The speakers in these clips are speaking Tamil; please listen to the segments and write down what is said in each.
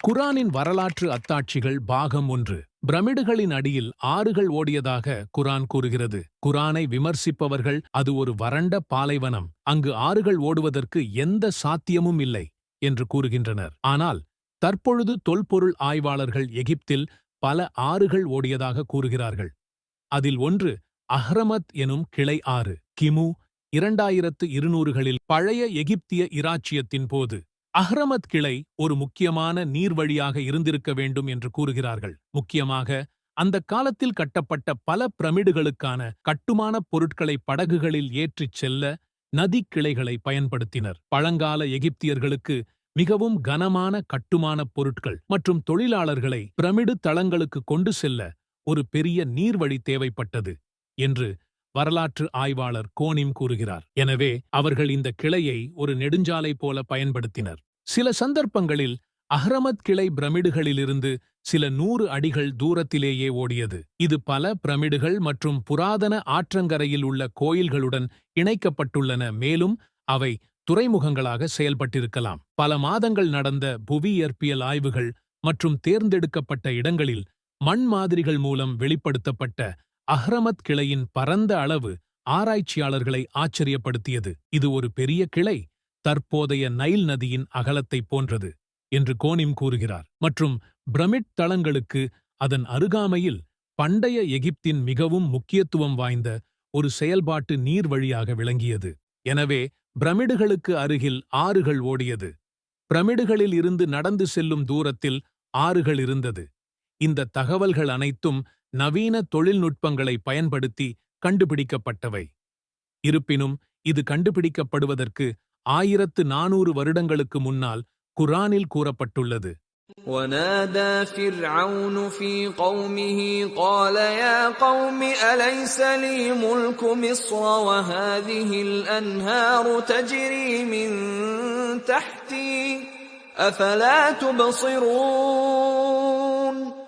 குரானின் வரலாற்று அத்தாட்சிகள் பாகம் ஒன்று. பிரமிடுகளின் அடியில் ஆறுகள் ஓடியதாக குரான் கூறுகிறது. குரானை விமர்சிப்பவர்கள் அது ஒரு வறண்ட பாலைவனம். அங்கு ஆறுகள் ஓடுவதற்கு எந்த சாத்தியமும் இல்லை என்று கூறுகின்றனர். ஆனால் தற்பொழுது தொல்பொருள் ஆய்வாளர்கள் எகிப்தில் பல ஆறுகள் ஓடியதாக கூறுகிறார்கள். அதில் ஒன்று அஹ்ரமத் எனும் கிளை ஆறு கிமு இரண்டாயிரத்து இருநூறுகளில் பழைய எகிப்திய இராச்சியத்தின் போது. அஹ்ரமத் கிளை ஒரு முக்கியமான நீர்வழியாக இருந்திருக்க வேண்டும் என்று கூறுகிறார்கள். முக்கியமாக அந்த காலத்தில் கட்டப்பட்ட பல பிரமிடுகளுக்கான கட்டுமானப் பொருட்களை படகுகளில் ஏற்றிச் செல்ல நதிக் கிளைகளை பயன்படுத்தினர். பழங்கால எகிப்தியர்களுக்கு மிகவும் கனமான கட்டுமானப் பொருட்கள் மற்றும் தொழிலாளர்களை பிரமிடு தளங்களுக்கு கொண்டு செல்ல ஒரு பெரிய நீர்வழி தேவைப்பட்டது என்று வரலாற்று ஆய்வாளர் கோனிம் கூறுகிறார். எனவே அவர்கள் இந்த கிளையை ஒரு நெடுஞ்சாலை போல பயன்படுத்தினர். சில சந்தர்ப்பங்களில் அஹ்ரமத் கிளை பிரமிடுகளிலிருந்து சில நூறு அடிகள் தூரத்திலேயே ஓடியது. இது பல பிரமிடுகள் மற்றும் புராதன ஆற்றங்கரையில் உள்ள கோயில்களுடன் இணைக்கப்பட்டுள்ளன. மேலும் அவை துறைமுகங்களாக செயல்பட்டிருக்கலாம். பல மாதங்கள் நடந்த புவியியற்பியல் ஆய்வுகள் மற்றும் தேர்ந்தெடுக்கப்பட்ட இடங்களில் மண் மாதிரிகள் மூலம் வெளிப்படுத்தப்பட்ட அஹ்ரமத் கிளையின் பரந்த அளவு ஆராய்ச்சியாளர்களை ஆச்சரியப்படுத்தியது. இது ஒரு பெரிய கிளை தற்போதைய நைல் நதியின் அகலத்தைப் போன்றது என்று கோனிம் கூறுகிறார். மற்றும் பிரமிட் தளங்களுக்கு அதன் அருகாமையில் பண்டைய எகிப்தின் மிகவும் முக்கியத்துவம் வாய்ந்த ஒரு செயல்பாட்டு நீர் வழியாக விளங்கியது. எனவே பிரமிடுகளுக்கு அருகில் ஆறுகள் ஓடியது. பிரமிடுகளில் இருந்து நடந்து செல்லும் தூரத்தில் ஆறுகள் இருந்தது. இந்த தகவல்கள் அனைத்தும் நவீன தொழில்நுட்பங்களை பயன்படுத்தி கண்டுபிடிக்கப்பட்டவை இருப்பினும் இது கண்டுபிடிக்கப்படுவதற்கு ஆயிரத்து நானூறு வருடங்களுக்கு முன்னால் குரானில் கூறப்பட்டுள்ளது ونادى فرعون في قومه قال يا قوم أليس لي ملك مصر وهذه الأنهار تجري من تحتي أفلا تبصرون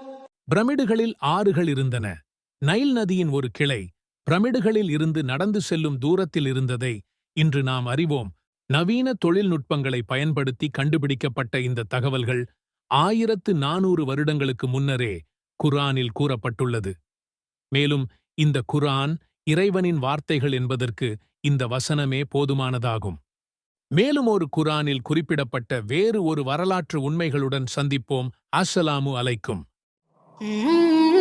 பிரமிடுகளில் ஆறுகள் இருந்தன. நைல் நதியின் ஒரு கிளை பிரமிடுகளில் இருந்து நடந்து செல்லும் தூரத்தில் இருந்ததை இன்று நாம் அறிவோம். நவீன தொழில்நுட்பங்களை பயன்படுத்தி கண்டுபிடிக்கப்பட்ட இந்த தகவல்கள் ஆயிரத்து நானூறு வருடங்களுக்கு முன்னரே குரானில் கூறப்பட்டுள்ளது. மேலும் இந்த குரான் இறைவனின் வார்த்தைகள் என்பதற்கு இந்த வசனமே போதுமானதாகும். மேலும் ஒரு குரானில் குறிப்பிடப்பட்ட வேறு ஒரு வரலாற்று உண்மைகளுடன் சந்திப்போம். அஸ்ஸலாமு அலைக்கும். Mm-hmm.